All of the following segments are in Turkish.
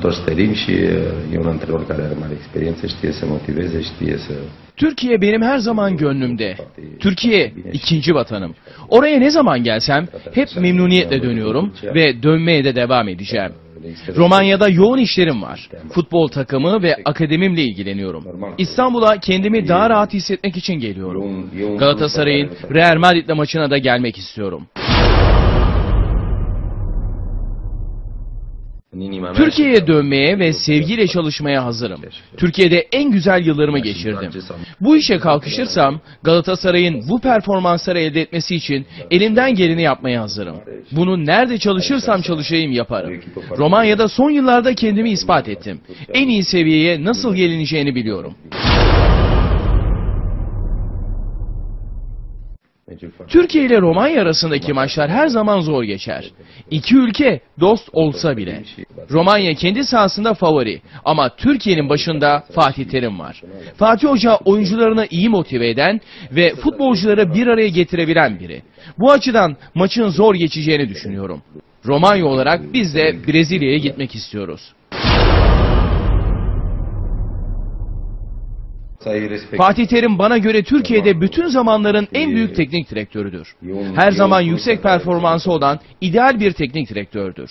tărim și uh, e un antrenor care are mare experiență, știe să motiveze, știe să... Türkiye benim her zaman gönlümde. Türkiye ikinci vatanım. Oraya ne zaman gelsem hep memnuniyetle dönüyorum ve dönmeye de devam edeceğim. Romanya'da yoğun işlerim var. Futbol takımı ve akademimle ilgileniyorum. İstanbul'a kendimi daha rahat hissetmek için geliyorum. Galatasaray'ın Real Madrid'le maçına da gelmek istiyorum. Türkiye'ye dönmeye ve sevgiyle çalışmaya hazırım. Türkiye'de en güzel yıllarımı geçirdim. Bu işe kalkışırsam Galatasaray'ın bu performansları elde etmesi için elimden geleni yapmaya hazırım. Bunu nerede çalışırsam çalışayım yaparım. Romanya'da son yıllarda kendimi ispat ettim. En iyi seviyeye nasıl gelineceğini biliyorum. Türkiye ile Romanya arasındaki maçlar her zaman zor geçer. İki ülke dost olsa bile. Romanya kendi sahasında favori ama Türkiye'nin başında Fatih Terim var. Fatih Hoca oyuncularını iyi motive eden ve futbolcuları bir araya getirebilen biri. Bu açıdan maçın zor geçeceğini düşünüyorum. Romanya olarak biz de Brezilya'ya gitmek istiyoruz. Fatih Terim bana göre Türkiye'de bütün zamanların en büyük teknik direktörüdür. Her zaman yüksek performansı olan ideal bir teknik direktördür.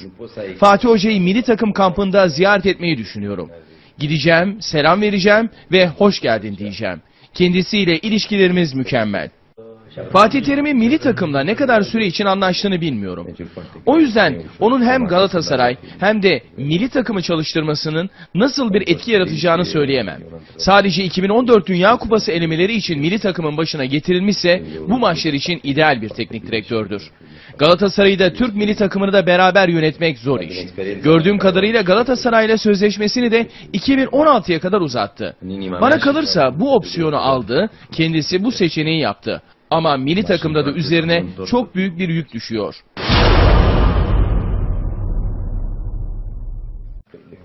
Fatih Hoca'yı milli takım kampında ziyaret etmeyi düşünüyorum. Gideceğim, selam vereceğim ve hoş geldin diyeceğim. Kendisiyle ilişkilerimiz mükemmel. Fatih Terim'in milli takımda ne kadar süre için anlaştığını bilmiyorum. O yüzden onun hem Galatasaray hem de milli takımı çalıştırmasının nasıl bir etki yaratacağını söyleyemem. Sadece 2014 Dünya Kupası elemeleri için milli takımın başına getirilmişse bu maçlar için ideal bir teknik direktördür. Galatasaray'ı da Türk milli takımını da beraber yönetmek zor iş. Gördüğüm kadarıyla Galatasaray'la sözleşmesini de 2016'ya kadar uzattı. Bana kalırsa bu opsiyonu aldı, kendisi bu seçeneği yaptı. Ama milli takımda da üzerine çok büyük bir yük düşüyor.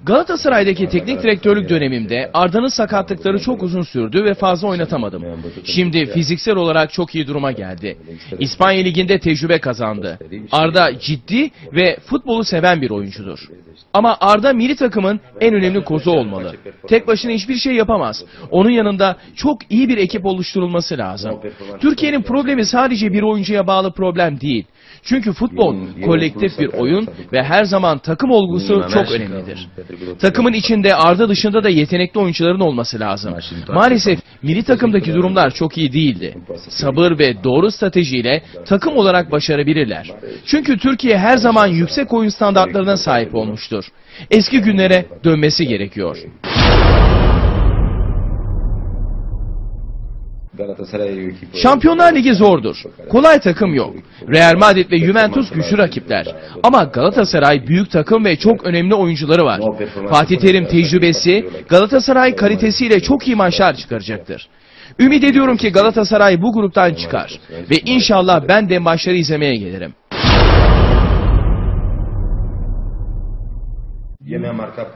Galatasaray'daki teknik direktörlük dönemimde Arda'nın sakatlıkları çok uzun sürdü ve fazla oynatamadım. Şimdi fiziksel olarak çok iyi duruma geldi. İspanya Ligi'nde tecrübe kazandı. Arda ciddi ve futbolu seven bir oyuncudur. Ama Arda milli takımın en önemli kozu olmalı. Tek başına hiçbir şey yapamaz. Onun yanında çok iyi bir ekip oluşturulması lazım. Türkiye'nin problemi sadece bir oyuncuya bağlı problem değil. Çünkü futbol kolektif bir oyun ve her zaman takım olgusu çok önemlidir. Takımın içinde Arda dışında da yetenekli oyuncuların olması lazım. Maalesef milli takımdaki durumlar çok iyi değildi. Sabır ve doğru stratejiyle takım olarak başarabilirler. Çünkü Türkiye her zaman yüksek oyun standartlarına sahip olmuştur. Eski günlere dönmesi gerekiyor. Şampiyonlar Ligi zordur. Kolay takım yok. Real Madrid ve Juventus güçlü rakipler. Ama Galatasaray büyük takım ve çok önemli oyuncuları var. Fatih Terim tecrübesi, Galatasaray kalitesiyle çok iyi maçlar çıkaracaktır. Ümit ediyorum ki Galatasaray bu gruptan çıkar. Ve inşallah ben de maçları izlemeye gelirim.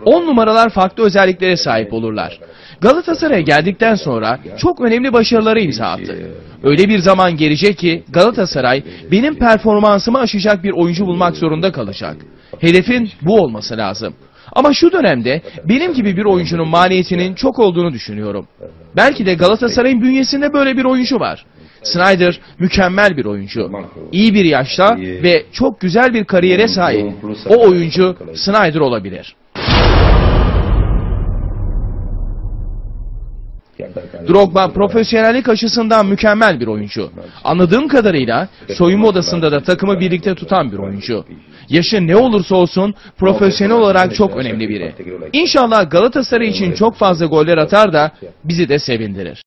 10 numaralar farklı özelliklere sahip olurlar. Galatasaray'a geldikten sonra çok önemli başarılara imza attı. Öyle bir zaman gelecek ki Galatasaray benim performansımı aşacak bir oyuncu bulmak zorunda kalacak. Hedefin bu olması lazım. Ama şu dönemde benim gibi bir oyuncunun maliyetinin çok olduğunu düşünüyorum. Belki de Galatasaray'ın bünyesinde böyle bir oyuncu var. Snyder mükemmel bir oyuncu. İyi bir yaşta ve çok güzel bir kariyere sahip. O oyuncu Snyder olabilir. Drogba profesyonellik açısından mükemmel bir oyuncu. Anladığım kadarıyla soyunma odasında da takımı birlikte tutan bir oyuncu. Yaşı ne olursa olsun profesyonel olarak çok önemli biri. İnşallah Galatasaray için çok fazla goller atar da bizi de sevindirir.